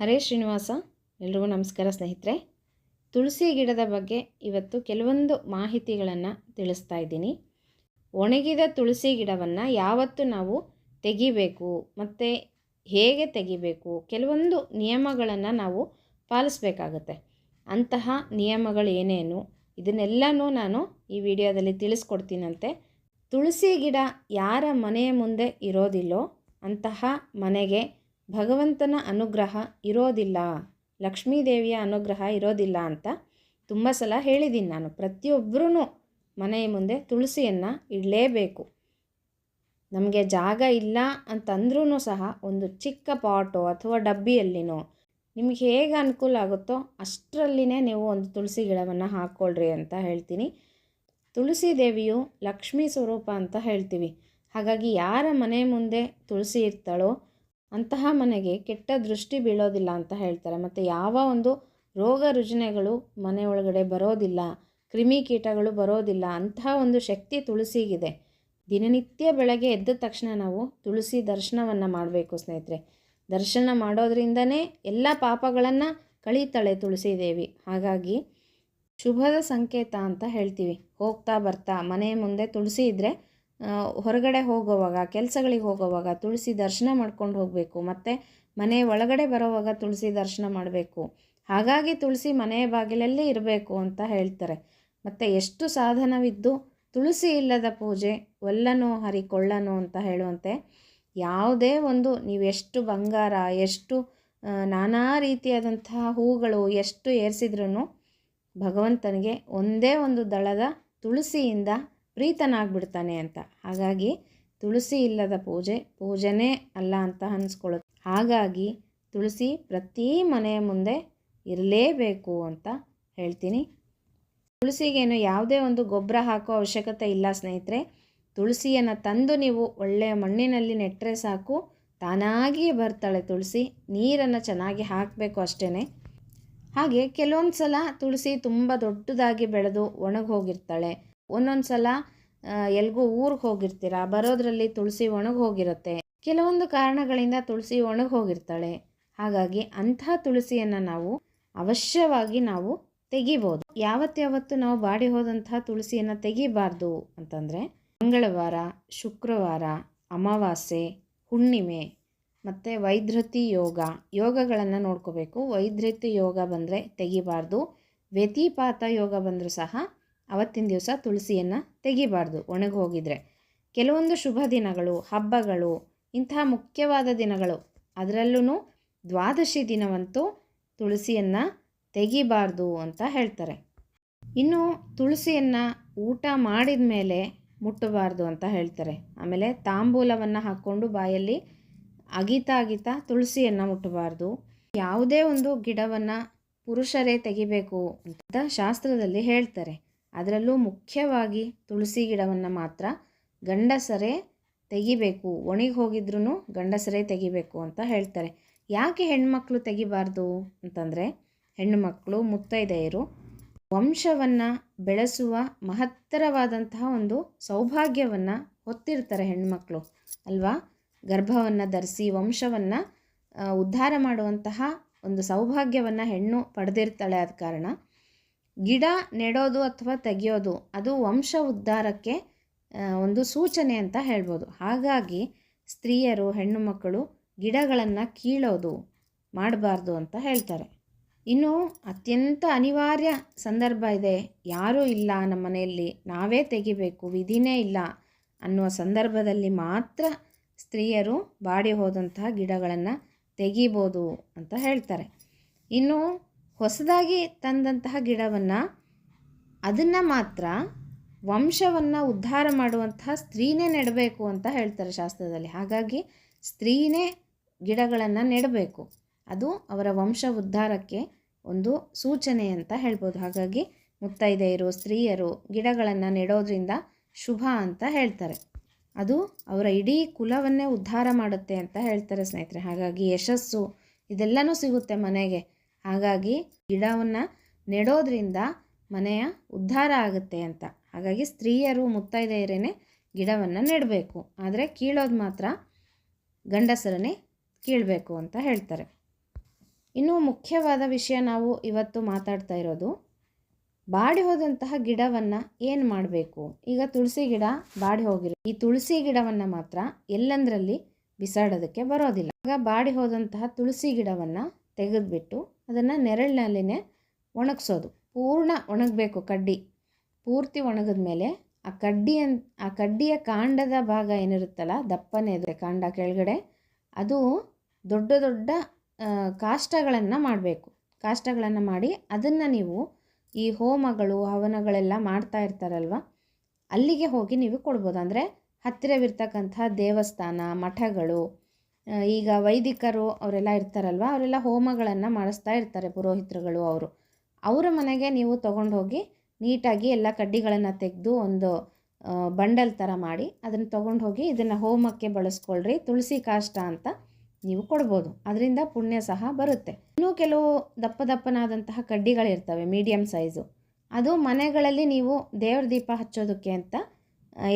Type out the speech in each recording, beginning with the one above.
ಹರೇ ಶ್ರೀನಿವಾಸ, ಎಲ್ರಿಗೂ ನಮಸ್ಕಾರ ಸ್ನೇಹಿತರೆ. ತುಳಸಿ ಗಿಡದ ಬಗ್ಗೆ ಇವತ್ತು ಕೆಲವೊಂದು ಮಾಹಿತಿಗಳನ್ನು ತಿಳಿಸ್ತಾ ಇದ್ದೀನಿ. ಒಣಗಿದ ತುಳಸಿ ಗಿಡವನ್ನು ಯಾವತ್ತು ನಾವು ತೆಗಿಬೇಕು, ಮತ್ತು ಹೇಗೆ ತೆಗಿಬೇಕು, ಕೆಲವೊಂದು ನಿಯಮಗಳನ್ನು ನಾವು ಪಾಲಿಸ್ಬೇಕಾಗತ್ತೆ. ಅಂತಹ ನಿಯಮಗಳು ಏನೇನು, ಇದನ್ನೆಲ್ಲನೂ ನಾನು ಈ ವಿಡಿಯೋದಲ್ಲಿ ತಿಳಿಸ್ಕೊಡ್ತೀನಂತೆ. ತುಳಸಿ ಗಿಡ ಯಾರ ಮನೆಯ ಮುಂದೆ ಇರೋದಿಲ್ಲೋ ಅಂತಹ ಮನೆಗೆ ಭಗವಂತನ ಅನುಗ್ರಹ ಇರೋದಿಲ್ಲ, ಲಕ್ಷ್ಮೀದೇವಿಯ ಅನುಗ್ರಹ ಇರೋದಿಲ್ಲ ಅಂತ ತುಂಬ ಸಲ ಹೇಳಿದ್ದೀನಿ ನಾನು. ಪ್ರತಿಯೊಬ್ಬರೂ ಮನೆಯ ಮುಂದೆ ತುಳಸಿಯನ್ನು ಇಡಲೇಬೇಕು. ನಮಗೆ ಜಾಗ ಇಲ್ಲ ಅಂತಂದ್ರೂ ಸಹ ಒಂದು ಚಿಕ್ಕ ಪಾಟೋ ಅಥವಾ ಡಬ್ಬಿಯಲ್ಲಿನೋ ನಿಮಗೆ ಹೇಗೆ ಅನುಕೂಲ ಆಗುತ್ತೋ ಅಷ್ಟರಲ್ಲಿನೇ ನೀವು ಒಂದು ತುಳಸಿ ಗಿಡವನ್ನು ಹಾಕ್ಕೊಳ್ರಿ ಅಂತ ಹೇಳ್ತೀನಿ. ತುಳಸಿ ದೇವಿಯು ಲಕ್ಷ್ಮೀ ಸ್ವರೂಪ ಅಂತ ಹೇಳ್ತೀವಿ. ಹಾಗಾಗಿ ಯಾರ ಮನೆ ಮುಂದೆ ತುಳಸಿ ಇರ್ತಾಳೋ ಅಂತಹ ಮನೆಗೆ ಕೆಟ್ಟ ದೃಷ್ಟಿ ಬೀಳೋದಿಲ್ಲ ಅಂತ ಹೇಳ್ತಾರೆ. ಮತ್ತು ಯಾವ ಒಂದು ರೋಗ ರುಜಿನಗಳು ಮನೆ ಒಳಗಡೆ ಬರೋದಿಲ್ಲ ಕ್ರಿಮಿಕೀಟಗಳು ಬರೋದಿಲ್ಲ ಅಂತಹ ಒಂದು ಶಕ್ತಿ ತುಳಸಿಗಿದೆ. ದಿನನಿತ್ಯ ಬೆಳಗ್ಗೆ ಎದ್ದ ತಕ್ಷಣ ನಾವು ತುಳಸಿ ದರ್ಶನವನ್ನು ಮಾಡಬೇಕು ಸ್ನೇಹಿತರೆ. ದರ್ಶನ ಮಾಡೋದ್ರಿಂದನೇ ಎಲ್ಲ ಪಾಪಗಳನ್ನು ಕಳೀತಾಳೆ ತುಳಸಿ ದೇವಿ ಹಾಗಾಗಿ ಶುಭದ ಸಂಕೇತ ಅಂತ ಹೇಳ್ತೀವಿ. ಹೋಗ್ತಾ ಬರ್ತಾ ಮನೆ ಮುಂದೆ ತುಳಸಿ ಇದ್ದರೆ ಹೊರಗಡೆ ಹೋಗೋವಾಗ, ಕೆಲಸಗಳಿಗೆ ಹೋಗುವಾಗ ತುಳಸಿ ದರ್ಶನ ಮಾಡ್ಕೊಂಡು ಹೋಗಬೇಕು. ಮತ್ತು ಮನೆ ಒಳಗಡೆ ಬರೋವಾಗ ತುಳಸಿ ದರ್ಶನ ಮಾಡಬೇಕು. ಹಾಗಾಗಿ ತುಳಸಿ ಮನೆಯ ಬಾಗಿಲಲ್ಲಿ ಇರಬೇಕು ಅಂತ ಹೇಳ್ತಾರೆ. ಮತ್ತು ಎಷ್ಟು ಸಾಧನವಿದ್ದು ತುಳಸಿ ಇಲ್ಲದ ಪೂಜೆ, ಒಲ್ಲನೋ ಹರಿಕೊಳ್ಳನೋ ಅಂತ ಹೇಳುವಂತೆ ಯಾವುದೇ ಒಂದು ನೀವೆಷ್ಟು ಬಂಗಾರ, ಎಷ್ಟು ನಾನಾ ರೀತಿಯಾದಂತಹ ಹೂಗಳು ಎಷ್ಟು ಏರಿಸಿದ್ರೂ ಭಗವಂತನಿಗೆ ಒಂದೇ ಒಂದು ದಳದ ತುಳಸಿಯಿಂದ ಪ್ರೀತನಾಗ್ಬಿಡ್ತಾನೆ ಅಂತ. ಹಾಗಾಗಿ ತುಳಸಿ ಇಲ್ಲದ ಪೂಜೆ, ಪೂಜೆನೇ ಅಲ್ಲ ಅಂತ ಅನ್ಸ್ಕೊಳ್ಳುತ್ತೆ. ಹಾಗಾಗಿ ತುಳಸಿ ಪ್ರತಿ ಮನೆಯ ಮುಂದೆ ಇರಲೇಬೇಕು ಅಂತ ಹೇಳ್ತೀನಿ. ತುಳಸಿಗೇನು ಯಾವುದೇ ಒಂದು ಗೊಬ್ಬರ ಹಾಕೋ ಅವಶ್ಯಕತೆ ಇಲ್ಲ ಸ್ನೇಹಿತರೆ. ತುಳಸಿಯನ್ನು ತಂದು ನೀವು ಒಳ್ಳೆಯ ಮಣ್ಣಿನಲ್ಲಿ ನೆಟ್ಟರೆ ಸಾಕು. ತಾನಾಗಿಯೇ ಬರ್ತಾಳೆ ತುಳಸಿ. ನೀರನ್ನು ಚೆನ್ನಾಗಿ ಹಾಕಬೇಕು ಅಷ್ಟೇ ಹಾಗೆ ಕೆಲವೊಂದು ಸಲ ತುಳಸಿ ತುಂಬ ದೊಡ್ಡದಾಗಿ ಬೆಳೆದು ಒಣಗಿ ಹೋಗಿರ್ತಾಳೆ ಒಂದೊಂದು ಸಲ ಎಲ್ಗೂ ಊರಿಗೆ ಹೋಗಿರ್ತೀರ? ಬರೋದ್ರಲ್ಲಿ ತುಳಸಿ ಒಣಗಿ ಹೋಗಿರುತ್ತೆ. ಕೆಲವೊಂದು ಕಾರಣಗಳಿಂದ ತುಳಸಿ ಒಣಗಿ ಹೋಗಿರ್ತಾಳೆ. ಹಾಗಾಗಿ ಅಂಥ ತುಳಸಿಯನ್ನು ನಾವು ಅವಶ್ಯವಾಗಿ ನಾವು ತೆಗಿಬೋದು. ಯಾವತ್ತಾವತ್ತು ನಾವು ಬಾಡಿ ಹೋದಂತಹ ತುಳಸಿಯನ್ನು ತೆಗಿಬಾರ್ದು ಅಂತಂದರೆ, ಮಂಗಳವಾರ, ಶುಕ್ರವಾರ, ಅಮಾವಾಸ್ಯೆ, ಹುಣ್ಣಿಮೆ, ಮತ್ತು ವೈದ್ಯತಿ ಯೋಗ. ಯೋಗಗಳನ್ನು ನೋಡ್ಕೋಬೇಕು. ವೈದ್ಯತಿ ಯೋಗ ಬಂದರೆ ತೆಗಿಬಾರ್ದು. ವ್ಯತಿಪಾತ ಯೋಗ ಬಂದರೂ ಸಹ ಅವತ್ತಿನ ದಿವಸ ತುಳಸಿಯನ್ನು ತೆಗಿಬಾರ್ದು ಒಣಗಿ ಹೋಗಿದರೆ ಕೆಲವೊಂದು ಶುಭ ದಿನಗಳು, ಹಬ್ಬಗಳು, ಇಂತಹ ಮುಖ್ಯವಾದ ದಿನಗಳು ಅದರಲ್ಲೂ ದ್ವಾದಶಿ ದಿನವಂತೂ ತುಳಸಿಯನ್ನು ತೆಗಿಬಾರ್ದು ಅಂತ ಹೇಳ್ತಾರೆ. ಇನ್ನು ತುಳಸಿಯನ್ನು ಊಟ ಮಾಡಿದ ಮೇಲೆ ಮುಟ್ಟಬಾರ್ದು ಅಂತ ಹೇಳ್ತಾರೆ. ಆಮೇಲೆ ತಾಂಬೂಲವನ್ನು ಹಾಕ್ಕೊಂಡು ಬಾಯಲ್ಲಿ ಅಗಿತಾ ಅಗಿತಾ ತುಳಸಿಯನ್ನು ಮುಟ್ಟಬಾರ್ದು. ಯಾವುದೇ ಒಂದು ಗಿಡವನ್ನು ಪುರುಷರೇ ತೆಗಿಬೇಕು ಅಂತ ಶಾಸ್ತ್ರದಲ್ಲಿ ಹೇಳ್ತಾರೆ. ಅದರಲ್ಲೂ ಮುಖ್ಯವಾಗಿ ತುಳಸಿ ಗಿಡವನ್ನು ಮಾತ್ರ ಗಂಡಸರೇ ತೆಗಿಬೇಕು. ಒಣಗಿ ಹೋಗಿದ್ರೂ ಗಂಡಸರೇ ತೆಗಿಬೇಕು ಅಂತ ಹೇಳ್ತಾರೆ. ಯಾಕೆ ಹೆಣ್ಮಕ್ಳು ತೆಗಿಬಾರ್ದು ಅಂತಂದರೆ ಹೆಣ್ಣುಮಕ್ಕಳು ಮುತ್ತೈದೆಯರು ವಂಶವನ್ನು ಬೆಳೆಸುವ ಮಹತ್ತರವಾದಂತಹ ಒಂದು ಸೌಭಾಗ್ಯವನ್ನು ಹೊತ್ತಿರ್ತಾರೆ ಹೆಣ್ಮಕ್ಳು, ಅಲ್ವಾ? ಗರ್ಭವನ್ನು ಧರಿಸಿ ವಂಶವನ್ನು ಉದ್ಧಾರ ಮಾಡುವಂತಹ ಒಂದು ಸೌಭಾಗ್ಯವನ್ನು ಹೆಣ್ಣು ಪಡೆದಿರ್ತಾಳೆ ಆದ ಕಾರಣ ಗಿಡ ನೆಡೋದು ಅಥವಾ ತೆಗೆಯೋದು, ಅದು ವಂಶ ಉದ್ಧಾರಕ್ಕೆ ಒಂದು ಸೂಚನೆ ಅಂತ ಹೇಳ್ಬೋದು. ಹಾಗಾಗಿ ಸ್ತ್ರೀಯರು, ಹೆಣ್ಣು ಮಕ್ಕಳು ಗಿಡಗಳನ್ನು ಕೀಳೋದು ಮಾಡಬಾರ್ದು ಅಂತ ಹೇಳ್ತಾರೆ. ಇನ್ನು ಅತ್ಯಂತ ಅನಿವಾರ್ಯ ಸಂದರ್ಭ ಇದೆ. ಯಾರೂ ಇಲ್ಲ ನಮ್ಮ ಮನೆಯಲ್ಲಿ, ನಾವೇ ತೆಗಿಬೇಕು, ವಿಧಿನೇ ಇಲ್ಲ ಅನ್ನುವ ಸಂದರ್ಭದಲ್ಲಿ ಮಾತ್ರ ಸ್ತ್ರೀಯರು ಬಾಡಿ ಹೋದಂತಹ ಗಿಡಗಳನ್ನು ತೆಗಿಬೋದು ಅಂತ ಹೇಳ್ತಾರೆ. ಇನ್ನು ಹೊಸದಾಗಿ ತಂದಂತಹ ಗಿಡವನ್ನು ಅದನ್ನು ಮಾತ್ರ ವಂಶವನ್ನು ಉದ್ಧಾರ ಮಾಡುವಂತಹ ಸ್ತ್ರೀನೇ ನೆಡಬೇಕು ಅಂತ ಹೇಳ್ತಾರೆ ಶಾಸ್ತ್ರದಲ್ಲಿ. ಹಾಗಾಗಿ ಸ್ತ್ರೀನೇ ಗಿಡಗಳನ್ನು ನೆಡಬೇಕು. ಅದು ಅವರ ವಂಶ ಉದ್ಧಾರಕ್ಕೆ ಒಂದು ಸೂಚನೆ ಅಂತ ಹೇಳ್ಬೋದು. ಹಾಗಾಗಿ ಮುತ್ತೈದೆಯರು, ಸ್ತ್ರೀಯರು ಗಿಡಗಳನ್ನು ನೆಡೋದ್ರಿಂದ ಶುಭ ಅಂತ ಹೇಳ್ತಾರೆ. ಅದು ಅವರ ಇಡೀ ಕುಲವನ್ನೇ ಉದ್ಧಾರ ಮಾಡುತ್ತೆ ಅಂತ ಹೇಳ್ತಾರೆ ಸ್ನೇಹಿತರೆ. ಹಾಗಾಗಿ ಯಶಸ್ಸು ಇದೆಲ್ಲನೂ ಸಿಗುತ್ತೆ ಮನೆಗೆ. ಹಾಗಾಗಿ ಗಿಡವನ್ನು ನೆಡೋದ್ರಿಂದ ಮನೆಯ ಉದ್ಧಾರ ಆಗುತ್ತೆ ಅಂತ. ಹಾಗಾಗಿ ಸ್ತ್ರೀಯರು ಮುತ್ತೈದೆಯರೇ ಗಿಡವನ್ನು ನೆಡಬೇಕು. ಆದರೆ ಕೀಳೋದು ಮಾತ್ರ ಗಂಡಸರನ್ನೇ ಕೀಳಬೇಕು ಅಂತ ಹೇಳ್ತಾರೆ. ಇನ್ನು ಮುಖ್ಯವಾದ ವಿಷಯ ನಾವು ಇವತ್ತು ಮಾತಾಡ್ತಾ ಇರೋದು, ಬಾಡಿ ಹೋದಂತಹ ಗಿಡವನ್ನು ಏನು ಮಾಡಬೇಕು? ಈಗ ತುಳಸಿ ಗಿಡ ಬಾಡಿ ಹೋಗಿರೋ, ಈ ತುಳಸಿ ಗಿಡವನ್ನು ಮಾತ್ರ ಎಲ್ಲಂದರಲ್ಲಿ ಬಿಸಾಡೋದಕ್ಕೆ ಬರೋದಿಲ್ಲ. ಈಗ ಬಾಡಿ ಹೋದಂತಹ ತುಳಸಿ ಗಿಡವನ್ನು ತೆಗೆದುಬಿಟ್ಟು ಅದನ್ನು ನೆರಳಿನಲ್ಲಿನೇ ಒಣಗಿಸೋದು. ಪೂರ್ಣ ಒಣಗಬೇಕು ಕಡ್ಡಿ. ಪೂರ್ತಿ ಒಣಗಿದ ಮೇಲೆ ಆ ಕಡ್ಡಿಯನ್ ಆ ಕಡ್ಡಿಯ ಕಾಂಡದ ಭಾಗ ಏನಿರುತ್ತಲ್ಲ, ದಪ್ಪನೇ ಇದೆ ಕಾಂಡ ಕೆಳಗಡೆ, ಅದು ದೊಡ್ಡ ದೊಡ್ಡ ಕಾಷ್ಟಗಳನ್ನು ಮಾಡಬೇಕು. ಕಾಷ್ಟಗಳನ್ನು ಮಾಡಿ ಅದನ್ನು ನೀವು ಈ ಹೋಮಗಳು, ಹವನಗಳೆಲ್ಲ ಮಾಡ್ತಾ ಇರ್ತಾರಲ್ವ, ಅಲ್ಲಿಗೆ ಹೋಗಿ ನೀವು ಕೊಡ್ಬೋದು. ಅಂದರೆ ಹತ್ತಿರವಿರ್ತಕ್ಕಂಥ ದೇವಸ್ಥಾನ, ಮಠಗಳು ಈಗ ವೈದಿಕರು ಅವರೆಲ್ಲ ಇರ್ತಾರಲ್ವ, ಅವರೆಲ್ಲ ಹೋಮಗಳನ್ನು ಮಾಡಿಸ್ತಾ ಇರ್ತಾರೆ ಪುರೋಹಿತರುಗಳು ಅವರು. ಅವರ ಮನೆಗೆ ನೀವು ತೊಗೊಂಡು ಹೋಗಿ ನೀಟಾಗಿ ಎಲ್ಲ ಕಡ್ಡಿಗಳನ್ನು ತೆಗೆದು ಒಂದು ಬಂಡಲ್ ಥರ ಮಾಡಿ ಅದನ್ನು ತೊಗೊಂಡು ಹೋಗಿ ಇದನ್ನು ಹೋಮಕ್ಕೆ ಬಳಸ್ಕೊಳ್ರಿ, ತುಳಸಿ ಕಾಷ್ಟ ಅಂತ ನೀವು ಕೊಡ್ಬೋದು. ಅದರಿಂದ ಪುಣ್ಯ ಸಹ ಬರುತ್ತೆ. ಇನ್ನೂ ಕೆಲವು ದಪ್ಪ ದಪ್ಪನಾದಂತಹ ಕಡ್ಡಿಗಳಿರ್ತವೆ ಮೀಡಿಯಮ್ ಸೈಜು ಅದು ಮನೆಗಳಲ್ಲಿ ನೀವು ದೇವ್ರ ದೀಪ ಹಚ್ಚೋದಕ್ಕೆ ಅಂತ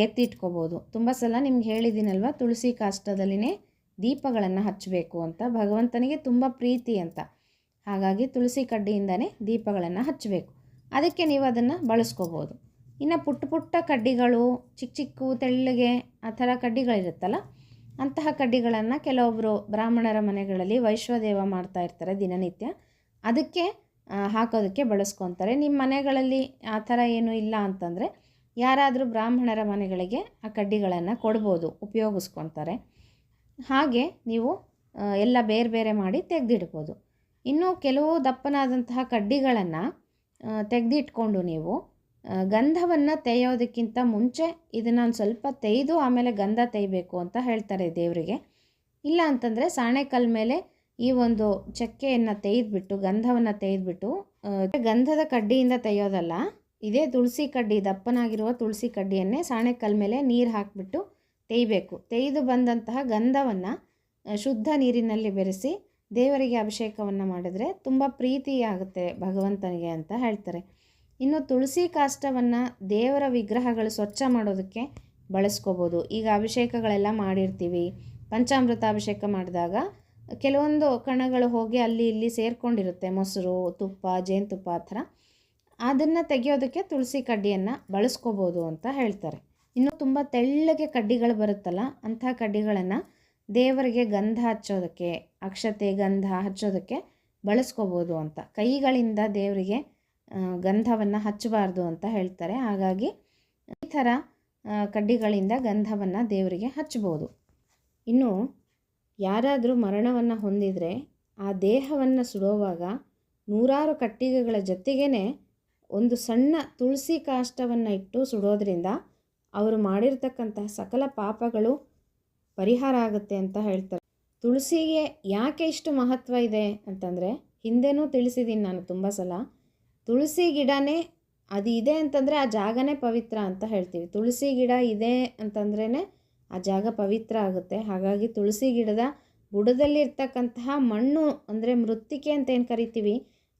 ಎತ್ತಿಟ್ಕೋಬೋದು. ತುಂಬ ಸಲ ನಿಮ್ಗೆ ಹೇಳಿದ್ದೀನಲ್ವ, ತುಳಸಿ ಕಾಷ್ಟದಲ್ಲಿನೇ ದೀಪಗಳನ್ನು ಹಚ್ಚಬೇಕು ಅಂತ, ಭಗವಂತನಿಗೆ ತುಂಬ ಪ್ರೀತಿ ಅಂತ. ಹಾಗಾಗಿ ತುಳಸಿ ಕಡ್ಡಿಯಿಂದನೇ ದೀಪಗಳನ್ನು ಹಚ್ಚಬೇಕು. ಅದಕ್ಕೆ ನೀವು ಅದನ್ನು ಬಳಸ್ಕೋಬೋದು. ಇನ್ನು ಪುಟ್ಟ ಪುಟ್ಟ ಕಡ್ಡಿಗಳು, ಚಿಕ್ಕ ಚಿಕ್ಕ ತೆಳ್ಳಗೆ ಆ ಥರ ಕಡ್ಡಿಗಳಿರುತ್ತಲ್ಲ, ಅಂತಹ ಕಡ್ಡಿಗಳನ್ನು ಕೆಲವೊಬ್ಬರು ಬ್ರಾಹ್ಮಣರ ಮನೆಗಳಲ್ಲಿ ವೈಶ್ವದೇವ ಮಾಡ್ತಾ ಇರ್ತಾರೆ ದಿನನಿತ್ಯ. ಅದಕ್ಕೆ ಹಾಕೋದಕ್ಕೆ ಬಳಸ್ಕೊತಾರೆ. ನಿಮ್ಮ ಮನೆಗಳಲ್ಲಿ ಆ ಥರ ಏನೂ ಇಲ್ಲ ಅಂತಂದರೆ, ಯಾರಾದರೂ ಬ್ರಾಹ್ಮಣರ ಮನೆಗಳಿಗೆ ಆ ಕಡ್ಡಿಗಳನ್ನು ಕೊಡ್ಬೋದು, ಉಪಯೋಗಿಸ್ಕೊತಾರೆ. ಹಾಗೆ ನೀವು ಎಲ್ಲ ಬೇರೆ ಬೇರೆ ಮಾಡಿ ತೆಗೆದಿಡ್ಬೋದು. ಇನ್ನು ಕೆಲವು ದಪ್ಪನಾದಂತಹ ಕಡ್ಡಿಗಳನ್ನು ತೆಗೆದಿಟ್ಕೊಂಡು ನೀವು ಗಂಧವನ್ನು ತೆಯ್ಯೋದಕ್ಕಿಂತ ಮುಂಚೆ ಇದನ್ನು ಒಂದು ಸ್ವಲ್ಪ ತೆಯ್ದು ಆಮೇಲೆ ಗಂಧ ತೆಯಬೇಕು ಅಂತ ಹೇಳ್ತಾರೆ ದೇವರಿಗೆ. ಇಲ್ಲ ಅಂತಂದರೆ ಸಾಣೆಕಲ್ ಮೇಲೆ ಈ ಒಂದು ಚಕ್ಕೆಯನ್ನು ತೆಗೆದ್ಬಿಟ್ಟು ಗಂಧವನ್ನು ತೆಗೆದ್ಬಿಟ್ಟು ಗಂಧದ ಕಡ್ಡಿಯಿಂದ ತೆಗೆಯೋದಲ್ಲ ಇದೇ ತುಳಸಿ ಕಡ್ಡಿ, ದಪ್ಪನಾಗಿರುವ ತುಳಸಿ ಕಡ್ಡಿಯನ್ನೇ ಸಾಣೆಕಲ್ ಮೇಲೆ ನೀರು ಹಾಕಿಬಿಟ್ಟು ತೆಯ್ಬೇಕು. ತೆಯ್ದು ಬಂದಂತಹ ಗಂಧವನ್ನು ಶುದ್ಧ ನೀರಿನಲ್ಲಿ ಬೆರೆಸಿ ದೇವರಿಗೆ ಅಭಿಷೇಕವನ್ನು ಮಾಡಿದರೆ ತುಂಬ ಪ್ರೀತಿಯಾಗುತ್ತೆ ಭಗವಂತನಿಗೆ ಅಂತ ಹೇಳ್ತಾರೆ. ಇನ್ನು ತುಳಸಿ ಕಾಷ್ಟವನ್ನು ದೇವರ ವಿಗ್ರಹಗಳು ಸ್ವಚ್ಛ ಮಾಡೋದಕ್ಕೆ ಬಳಸ್ಕೋಬೋದು. ಈಗ ಅಭಿಷೇಕಗಳೆಲ್ಲ ಮಾಡಿರ್ತೀವಿ. ಪಂಚಾಮೃತ ಅಭಿಷೇಕ ಮಾಡಿದಾಗ ಕೆಲವೊಂದು ಕಣಗಳು ಹೋಗಿ ಅಲ್ಲಿ ಇಲ್ಲಿ ಸೇರಿಕೊಂಡಿರುತ್ತೆ. ಮೊಸರು, ತುಪ್ಪ, ಜೇನುತುಪ್ಪ ಆ ಥರ. ಅದನ್ನು ತೆಗೆಯೋದಕ್ಕೆ ತುಳಸಿ ಕಡ್ಡಿಯನ್ನು ಬಳಸ್ಕೋಬೋದು ಅಂತ ಹೇಳ್ತಾರೆ. ಇನ್ನು ತುಂಬ ತೆಳ್ಳಗೆ ಕಡ್ಡಿಗಳು ಬರುತ್ತಲ್ಲ, ಅಂಥ ಕಡ್ಡಿಗಳನ್ನು ದೇವರಿಗೆ ಗಂಧ ಹಚ್ಚೋದಕ್ಕೆ, ಅಕ್ಷತೆ ಗಂಧ ಹಚ್ಚೋದಕ್ಕೆ ಬಳಸ್ಕೋಬೋದು ಅಂತ. ಕೈಗಳಿಂದ ದೇವರಿಗೆ ಗಂಧವನ್ನು ಹಚ್ಚಬಾರ್ದು ಅಂತ ಹೇಳ್ತಾರೆ. ಹಾಗಾಗಿ ಈ ಥರ ಕಡ್ಡಿಗಳಿಂದ ಗಂಧವನ್ನು ದೇವರಿಗೆ ಹಚ್ಬೋದು ಇನ್ನು ಯಾರಾದರೂ ಮರಣವನ್ನು ಹೊಂದಿದರೆ ಆ ದೇಹವನ್ನು ಸುಡುವಾಗ ನೂರಾರು ಕಟ್ಟಿಗೆಗಳ ಜೊತೆಗೇ ಒಂದು ಸಣ್ಣ ತುಳಸಿ ಕಾಷ್ಟವನ್ನು ಇಟ್ಟು ಸುಡೋದ್ರಿಂದ ಅವರು ಮಾಡಿರ್ತಕ್ಕಂತಹ ಸಕಲ ಪಾಪಗಳು ಪರಿಹಾರ ಆಗುತ್ತೆ ಅಂತ ಹೇಳ್ತಾರೆ. ತುಳಸಿಗೆ ಯಾಕೆ ಇಷ್ಟು ಮಹತ್ವ ಇದೆ ಅಂತಂದರೆ, ಹಿಂದೆನೂ ತಿಳಿಸಿದ್ದೀನಿ ನಾನು ತುಂಬ ಸಲ, ತುಳಸಿ ಗಿಡನೇ ಅದು ಇದೆ ಅಂತಂದರೆ ಆ ಜಾಗನೇ ಪವಿತ್ರ ಅಂತ ಹೇಳ್ತೀವಿ. ತುಳಸಿ ಗಿಡ ಇದೆ ಅಂತಂದ್ರೇ ಆ ಜಾಗ ಪವಿತ್ರ ಆಗುತ್ತೆ. ಹಾಗಾಗಿ ತುಳಸಿ ಗಿಡದ ಬುಡದಲ್ಲಿ ಇರ್ತಕ್ಕಂತಹ ಮಣ್ಣು ಅಂದರೆ ಮೃತ್ತಿಕೆ ಅಂತ ಏನು ಕರಿತೀವಿ,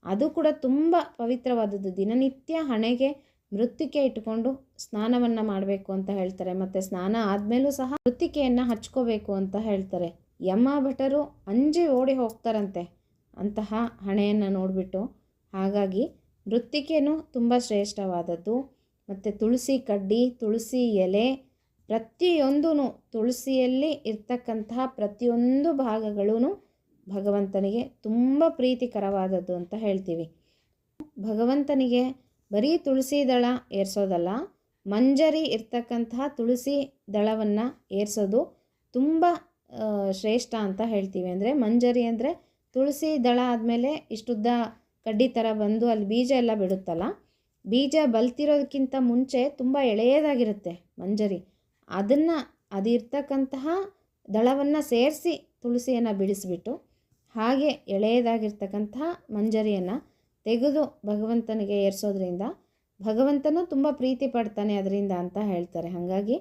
ಅದು ಕೂಡ ತುಂಬ ಪವಿತ್ರವಾದದ್ದು. ದಿನನಿತ್ಯ ಹಣೆಗೆ ಮೃತ್ತಿಕೆ ಇಟ್ಕೊಂಡು ಸ್ನಾನವನ್ನು ಮಾಡಬೇಕು ಅಂತ ಹೇಳ್ತಾರೆ. ಮತ್ತು ಸ್ನಾನ ಆದಮೇಲೂ ಸಹ ಮೃತ್ತಿಕೆಯನ್ನು ಹಚ್ಕೋಬೇಕು ಅಂತ ಹೇಳ್ತಾರೆ. ಯಮ ಭಟರು ಅಂಜಿ ಓಡಿ ಹೋಗ್ತಾರಂತೆ ಅಂತಹ ಹಣೆಯನ್ನು ನೋಡಿಬಿಟ್ಟು. ಹಾಗಾಗಿ ಮೃತ್ತಿಕೆನೂ ತುಂಬ ಶ್ರೇಷ್ಠವಾದದ್ದು. ಮತ್ತು ತುಳಸಿ ಕಡ್ಡಿ, ತುಳಸಿ ಎಲೆ ಪ್ರತಿಯೊಂದೂ ತುಳಸಿಯಲ್ಲಿ ಇರ್ತಕ್ಕಂತಹ ಪ್ರತಿಯೊಂದು ಭಾಗಗಳೂ ಭಗವಂತನಿಗೆ ತುಂಬ ಪ್ರೀತಿಕರವಾದದ್ದು ಅಂತ ಹೇಳ್ತೀವಿ. ಭಗವಂತನಿಗೆ ಬರೀ ತುಳಸಿ ದಳ ಏರ್ಸೋದಲ್ಲ, ಮಂಜರಿ ಇರ್ತಕ್ಕಂತಹ ತುಳಸಿ ದಳವನ್ನು ಏರ್ಸೋದು ತುಂಬ ಶ್ರೇಷ್ಠ ಅಂತ ಹೇಳ್ತೀವಿ. ಅಂದರೆ ಮಂಜರಿ ಅಂದರೆ ತುಳಸಿ ದಳ ಆದಮೇಲೆ ಇಷ್ಟುದ್ದ ಕಡ್ಡಿ ಥರ ಬಂದು ಅಲ್ಲಿ ಬೀಜ ಎಲ್ಲ ಬಿಡುತ್ತಲ್ಲ, ಬೀಜ ಬಲ್ತಿರೋದಕ್ಕಿಂತ ಮುಂಚೆ ತುಂಬ ಎಳೆಯದಾಗಿರುತ್ತೆ ಮಂಜರಿ. ಅದನ್ನು, ಅದಿರ್ತಕ್ಕಂತಹ ದಳವನ್ನು ಸೇರಿಸಿ ತುಳಸಿಯನ್ನು ಬಿಡಿಸಿಬಿಟ್ಟು ಹಾಗೆ ಎಳೆಯದಾಗಿರ್ತಕ್ಕಂತಹ ಮಂಜರಿಯನ್ನು ತೆಗೆದು ಭಗವಂತನಿಗೆ ಏರಿಸೋದ್ರಿಂದ ಭಗವಂತನೂ ತುಂಬ ಪ್ರೀತಿ ಪಡ್ತಾನೆ ಅದರಿಂದ ಅಂತ ಹೇಳ್ತಾರೆ. ಹಾಗಾಗಿ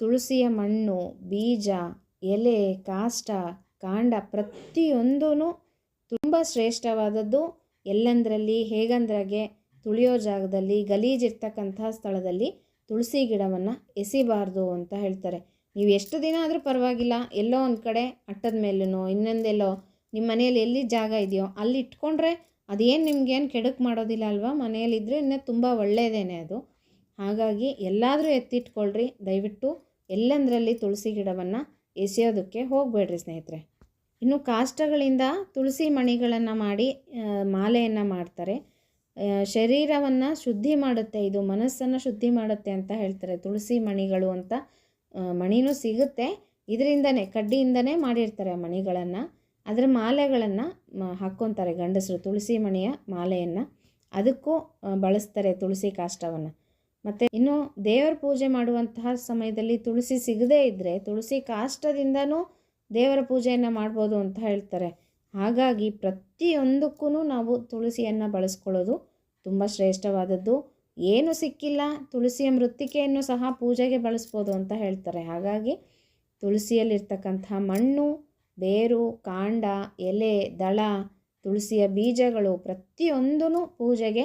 ತುಳಸಿಯ ಮಣ್ಣು, ಬೀಜ, ಎಲೆ, ಕಾಷ್ಟ, ಕಾಂಡ ಪ್ರತಿಯೊಂದೂ ತುಂಬ ಶ್ರೇಷ್ಠವಾದದ್ದು. ಎಲ್ಲಂದರಲ್ಲಿ, ಹೇಗಂದ್ರಾಗೆ ತುಳಿಯೋ ಜಾಗದಲ್ಲಿ, ಗಲೀಜಿರ್ತಕ್ಕಂಥ ಸ್ಥಳದಲ್ಲಿ ತುಳಸಿ ಗಿಡವನ್ನು ಎಸಿಬಾರ್ದು ಅಂತ ಹೇಳ್ತಾರೆ. ನೀವು ಎಷ್ಟು ದಿನ ಆದರೂ ಪರವಾಗಿಲ್ಲ, ಎಲ್ಲೋ ಒಂದು ಕಡೆ ಅಟ್ಟದ ಮೇಲೂ ಇನ್ನೊಂದೆಲ್ಲೋ ನಿಮ್ಮ ಮನೆಯಲ್ಲಿ ಎಲ್ಲಿ ಜಾಗ ಇದೆಯೋ ಅಲ್ಲಿ ಇಟ್ಕೊಂಡ್ರೆ ಅದೇನು ನಿಮ್ಗೇನು ಕೆಡುಕು ಮಾಡೋದಿಲ್ಲ ಅಲ್ವಾ? ಮನೆಯಲ್ಲಿದ್ದರೆ ಇನ್ನೂ ತುಂಬ ಒಳ್ಳೆಯದೇನೆ ಅದು. ಹಾಗಾಗಿ ಎಲ್ಲಾದರೂ ಎತ್ತಿಟ್ಕೊಳ್ರಿ. ದಯವಿಟ್ಟು ಎಲ್ಲೆಂದರಲ್ಲಿ ತುಳಸಿ ಗಿಡವನ್ನು ಎಸೆಯೋದಕ್ಕೆ ಹೋಗಬೇಡ್ರಿ ಸ್ನೇಹಿತರೆ. ಇನ್ನು ಕಾಷ್ಟಗಳಿಂದ ತುಳಸಿ ಮಣಿಗಳನ್ನು ಮಾಡಿ ಮಾಲೆಯನ್ನು ಮಾಡ್ತಾರೆ. ಶರೀರವನ್ನು ಶುದ್ಧಿ ಮಾಡುತ್ತೆ, ಇದು ಮನಸ್ಸನ್ನು ಶುದ್ಧಿ ಮಾಡುತ್ತೆ ಅಂತ ಹೇಳ್ತಾರೆ ತುಳಸಿ ಮಣಿಗಳು ಅಂತ. ಮಣಿನೂ ಸಿಗುತ್ತೆ. ಇದರಿಂದನೇ, ಕಡ್ಡಿಯಿಂದನೇ ಮಾಡಿರ್ತಾರೆ ಆ ಮಣಿಗಳನ್ನು. ಅದರ ಮಾಲೆಗಳನ್ನು ಹಾಕ್ಕೊತಾರೆ ಗಂಡಸರು. ತುಳಸಿ ಮಣೆಯ ಮಾಲೆಯನ್ನು. ಅದಕ್ಕೂ ಬಳಸ್ತಾರೆ ತುಳಸಿ ಕಾಷ್ಟವನ್ನು. ಮತ್ತು ಇನ್ನು ದೇವರ ಪೂಜೆ ಮಾಡುವಂತಹ ಸಮಯದಲ್ಲಿ ತುಳಸಿ ಸಿಗದೇ ಇದ್ದರೆ ತುಳಸಿ ಕಾಷ್ಟದಿಂದನೂ ದೇವರ ಪೂಜೆಯನ್ನು ಮಾಡ್ಬೋದು ಅಂತ ಹೇಳ್ತಾರೆ. ಹಾಗಾಗಿ ಪ್ರತಿಯೊಂದಕ್ಕೂ ನಾವು ತುಳಸಿಯನ್ನು ಬಳಸ್ಕೊಳ್ಳೋದು ತುಂಬ ಶ್ರೇಷ್ಠವಾದದ್ದು. ಏನು ಸಿಕ್ಕಿಲ್ಲ, ತುಳಸಿಯ ಮೃತ್ತಿಕೆಯನ್ನು ಸಹ ಪೂಜೆಗೆ ಬಳಸ್ಬೋದು ಅಂತ ಹೇಳ್ತಾರೆ. ಹಾಗಾಗಿ ತುಳಸಿಯಲ್ಲಿರ್ತಕ್ಕಂಥ ಮಣ್ಣು ಬೇರು, ಕಾಂಡ, ಎಲೆ, ದಳ, ತುಳಸಿಯ ಬೀಜಗಳು ಪ್ರತಿಯೊಂದೂ ಪೂಜೆಗೆ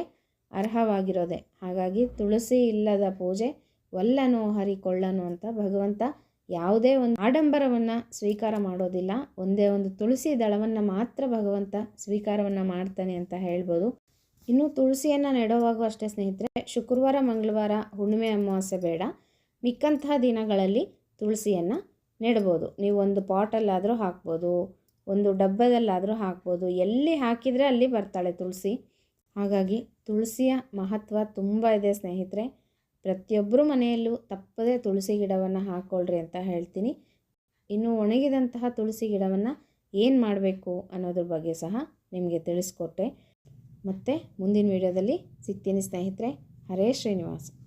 ಅರ್ಹವಾಗಿರೋದೆ. ಹಾಗಾಗಿ ತುಳಸಿ ಇಲ್ಲದ ಪೂಜೆ ಒಲ್ಲನು, ಹರಿಕೊಳ್ಳನು ಅಂತ ಭಗವಂತ ಯಾವುದೇ ಒಂದು ಆಡಂಬರವನ್ನು ಸ್ವೀಕಾರ ಮಾಡೋದಿಲ್ಲ. ಒಂದೇ ಒಂದು ತುಳಸಿ ದಳವನ್ನು ಮಾತ್ರ ಭಗವಂತ ಸ್ವೀಕಾರವನ್ನು ಮಾಡ್ತಾನೆ ಅಂತ ಹೇಳ್ಬೋದು. ಇನ್ನು ತುಳಸಿಯನ್ನು ನೆಡುವಾಗೂ ಅಷ್ಟೇ ಸ್ನೇಹಿತರೆ, ಶುಕ್ರವಾರ, ಮಂಗಳವಾರ ಹುಣ್ಣಿಮೆ ಅಮಾವಾಸ್ಯೆ ಬೇಡ. ಮಿಕ್ಕಂತಹ ದಿನಗಳಲ್ಲಿ ತುಳಸಿಯನ್ನು ನೆಡ್ಬೋದು. ನೀವು ಒಂದು ಪಾಟಲ್ಲಾದರೂ ಹಾಕ್ಬೋದು, ಒಂದು ಡಬ್ಬದಲ್ಲಾದರೂ ಹಾಕ್ಬೋದು, ಎಲ್ಲಿ ಹಾಕಿದರೆ ಅಲ್ಲಿ ಬರ್ತಾಳೆ ತುಳಸಿ. ಹಾಗಾಗಿ ತುಳಸಿಯ ಮಹತ್ವ ತುಂಬ ಇದೆ ಸ್ನೇಹಿತರೆ. ಪ್ರತಿಯೊಬ್ಬರು ಮನೆಯಲ್ಲೂ ತಪ್ಪದೇ ತುಳಸಿ ಗಿಡವನ್ನು ಹಾಕ್ಕೊಳ್ರಿ ಅಂತ ಹೇಳ್ತೀನಿ. ಇನ್ನು ಒಣಗಿದಂತಹ ತುಳಸಿ ಗಿಡವನ್ನು ಏನು ಮಾಡಬೇಕು ಅನ್ನೋದ್ರ ಬಗ್ಗೆ ಸಹ ನಿಮಗೆ ತಿಳಿಸ್ಕೊಟ್ಟೆ. ಮತ್ತು ಮುಂದಿನ ವಿಡಿಯೋದಲ್ಲಿ ಸಿಗ್ತೀನಿ ಸ್ನೇಹಿತರೆ. ಹರೇ ಶ್ರೀನಿವಾಸ್.